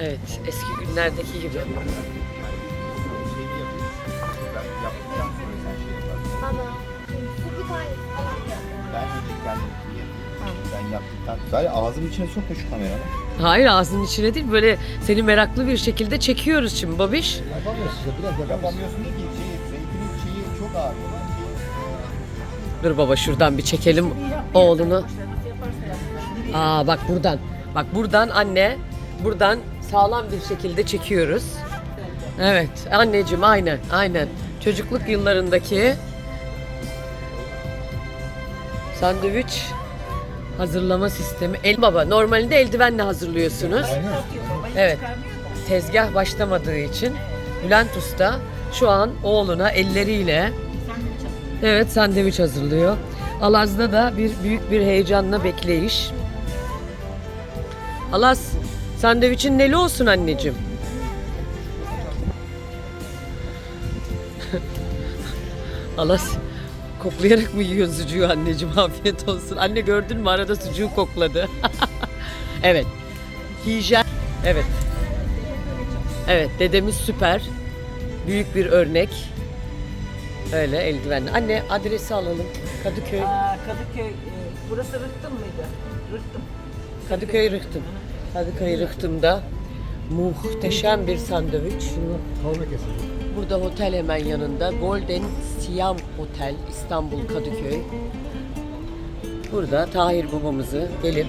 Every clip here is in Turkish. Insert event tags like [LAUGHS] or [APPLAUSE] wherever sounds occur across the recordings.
Evet, eski günlerdeki gibi. Ben yaptıktan sonra şey ağzımın içine sokma şu kamerayı. Hayır ağzının içine değil böyle seni meraklı bir şekilde çekiyoruz şimdi babiş. Yapamıyoruz size biraz yapamıyoruz. Yapamıyorsun ki şey, zeytinin şeyi çok ağır. Olan şeyi- Dur baba şuradan bir çekelim oğlunu. Aa bak buradan. Bak buradan anne buradan sağlam bir şekilde çekiyoruz. Evet anneciğim aynen aynen. Çocukluk yıllarındaki sandviç hazırlama sistemi. El baba normalde eldivenle hazırlıyorsunuz. Evet. Tezgah başlamadığı için Bülent Usta şu an oğluna elleriyle Evet sandviç hazırlıyor. Alaz'da da bir büyük bir heyecanla bekleyiş. Alaz sandviçin neli olsun anneciğim? [LAUGHS] Alaz koklayarak mı yiyor sucuğu anneciğim [LAUGHS] afiyet olsun. Anne gördün mü arada sucuğu kokladı. [LAUGHS] evet. Hijyen. Evet. Evet dedemiz süper. Büyük bir örnek. Öyle eldivenli. Anne adresi alalım. Kadıköy. Aa, Kadıköy, e, burası Rıhtım mıydı? Rıhtım. Kadıköy Rıhtım. Kadıköy Rıhtım'da muhteşem bir sandviç. Burada otel hemen yanında. Golden Siam Otel İstanbul Kadıköy. Burada Tahir babamızı gelip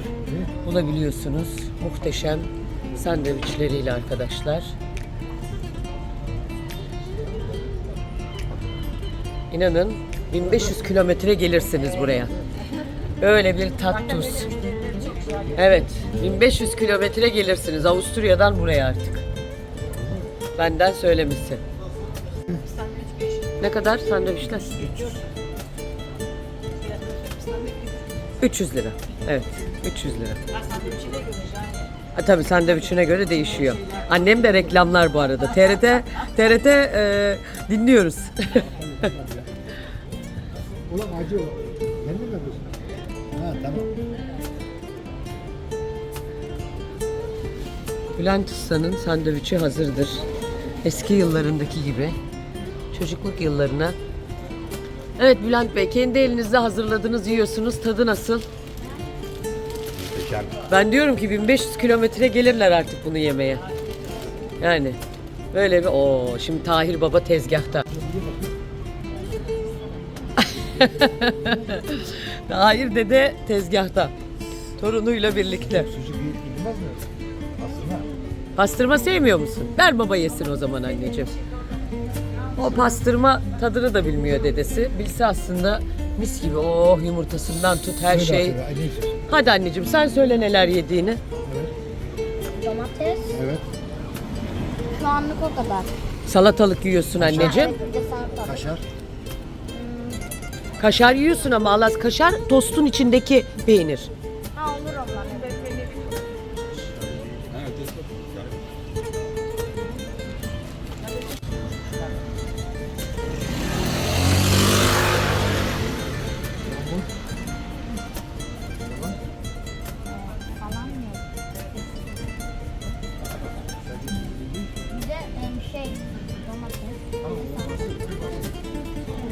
bulabiliyorsunuz. Muhteşem sandviçleriyle arkadaşlar. İnanın 1500 kilometre gelirsiniz buraya. Öyle bir tat tuz. Evet 1500 kilometre gelirsiniz Avusturya'dan buraya artık. Benden söylemesi. Ne kadar sandviçler? 300 lira. Evet 300 lira. Ha, tabii sandviçine göre değişiyor. Annem de reklamlar bu arada. TRT TRT e, dinliyoruz. Ulan acı o. Kendin mi? Ha tamam. Bülent Usta'nın sandviçi hazırdır. Eski yıllarındaki gibi. Çocukluk yıllarına. Evet Bülent Bey kendi elinizde hazırladınız yiyorsunuz. Tadı nasıl? Muhteşem. Ben diyorum ki 1500 kilometre gelirler artık bunu yemeye. Yani böyle bir o şimdi Tahir Baba tezgahta. [LAUGHS] Tahir dede tezgahta. Torunuyla birlikte. Sucuk yiyip gidilmez mi? Aslında. Pastırma sevmiyor musun? Ver baba yesin o zaman anneciğim. O pastırma tadını da bilmiyor dedesi. Bilse aslında mis gibi oh yumurtasından tut her Söyle şey. istiyorsun? Hadi anneciğim sen söyle neler yediğini. Domates. Evet. Şu anlık o kadar. Salatalık yiyorsun anneciğim. Evet, bir de salata. Kaşar. Kaşar yiyorsun ama Alas kaşar tostun içindeki peynir.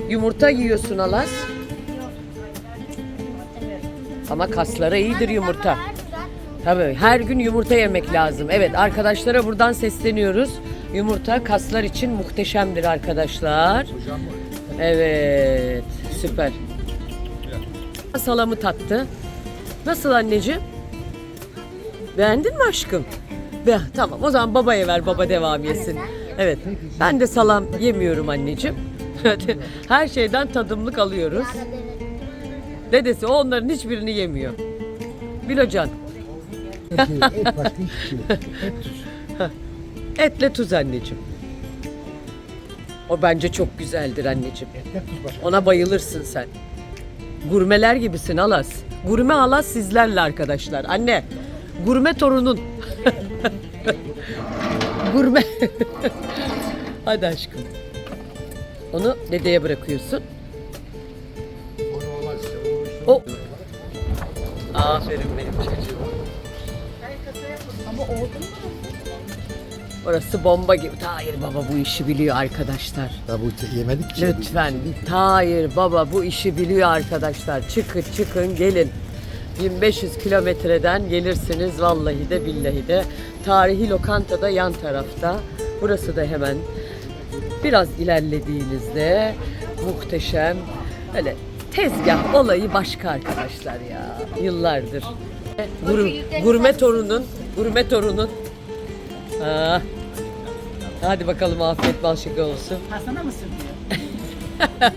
Yumurta yiyorsun Alas. Ama kaslara iyidir yumurta. Tabii her gün yumurta yemek lazım. Evet arkadaşlara buradan sesleniyoruz. Yumurta kaslar için muhteşemdir arkadaşlar. Evet süper. Salamı tattı. Nasıl anneciğim? Beğendin mi aşkım? Be, tamam o zaman babaya ver baba devam yesin. Evet ben de salam yemiyorum anneciğim. [LAUGHS] Her şeyden tadımlık alıyoruz. Dedesi o onların hiçbirini yemiyor. Bilocan Et, et başka hiçbir şey yok. Et tuz. [LAUGHS] etle tuz anneciğim. O bence çok güzeldir anneciğim. Etle tuz başka. Ona bayılırsın sen. Gurmeler gibisin Alas. Gurme Alas sizlerle arkadaşlar. Anne, gurme torunun. [LAUGHS] gurme. Hadi aşkım. Onu dedeye bırakıyorsun. O. Aferin benim çocuğum. Orası bomba gibi. Tahir baba bu işi biliyor arkadaşlar. Daha bu yemedik ki. Lütfen. Tahir baba bu işi biliyor arkadaşlar. Çıkın çıkın gelin. 1500 kilometreden gelirsiniz vallahi de billahi de. Tarihi lokanta da yan tarafta. Burası da hemen biraz ilerlediğinizde muhteşem öyle tezgah olayı başka arkadaşlar ya. Yıllardır. Gur- gurme torunun, gurme torunun. Ha. Hadi bakalım afiyet bal şeker olsun. Hasan'a mı sürüyor? [LAUGHS]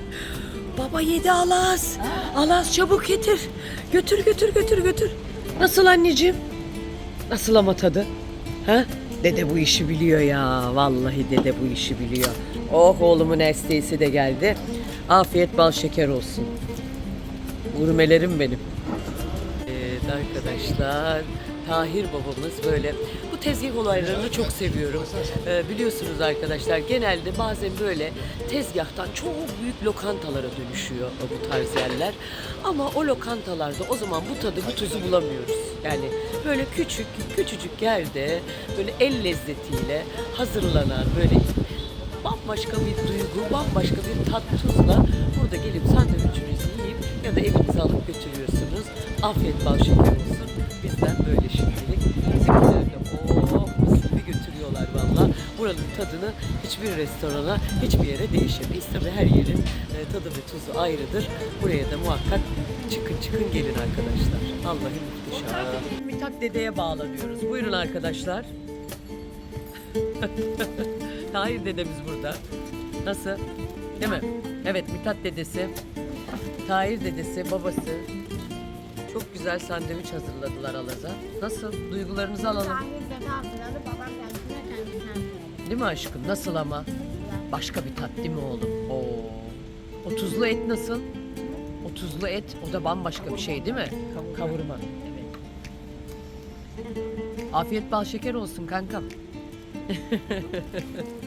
Baba yedi Alas. Alas çabuk getir. Götür götür götür götür. Nasıl anneciğim? Nasıl ama tadı? Ha? Dede bu işi biliyor ya. Vallahi dede bu işi biliyor. Oh oğlumun esteğisi de geldi. Afiyet bal şeker olsun. Gurmelerim benim. Evet arkadaşlar. Tahir babamız böyle bu tezgah olaylarını çok seviyorum. Ee, biliyorsunuz arkadaşlar genelde bazen böyle tezgahtan çok büyük lokantalara dönüşüyor bu tarz yerler. Ama o lokantalarda o zaman bu tadı bu tuzu bulamıyoruz. Yani böyle küçük küçücük yerde böyle el lezzetiyle hazırlanan böyle bambaşka bir duygu, bambaşka bir tat tuzla burada gelip sandviçinizi yiyip ya da evinize alıp götürüyorsunuz. Afiyet bal şeker olsun. Bizden böyle şimdilik. Bizimkiler de mis gibi götürüyorlar valla. Buranın tadını hiçbir restorana, hiçbir yere değişemeyiz. Tabii her yerin e, tadı ve tuzu ayrıdır. Buraya da muhakkak çıkın çıkın gelin arkadaşlar. Allah'ım muhteşem. Mithat dedeye bağlanıyoruz. Buyurun arkadaşlar. [LAUGHS] Tahir dedemiz burada. Nasıl? Değil mi? Evet Mithat dedesi. Tahir dedesi, babası. Çok güzel sandviç hazırladılar Alaz'a. Nasıl? Duygularınızı alalım. Tahir dede hazırladı. Babam kendisine kendisine. Değil mi aşkım? Nasıl ama? Başka bir tat değil mi oğlum? Oo. O tuzlu et nasıl? O tuzlu et o da bambaşka bir şey değil mi? Kavurma. Evet. Afiyet bal şeker olsun kankam. [LAUGHS]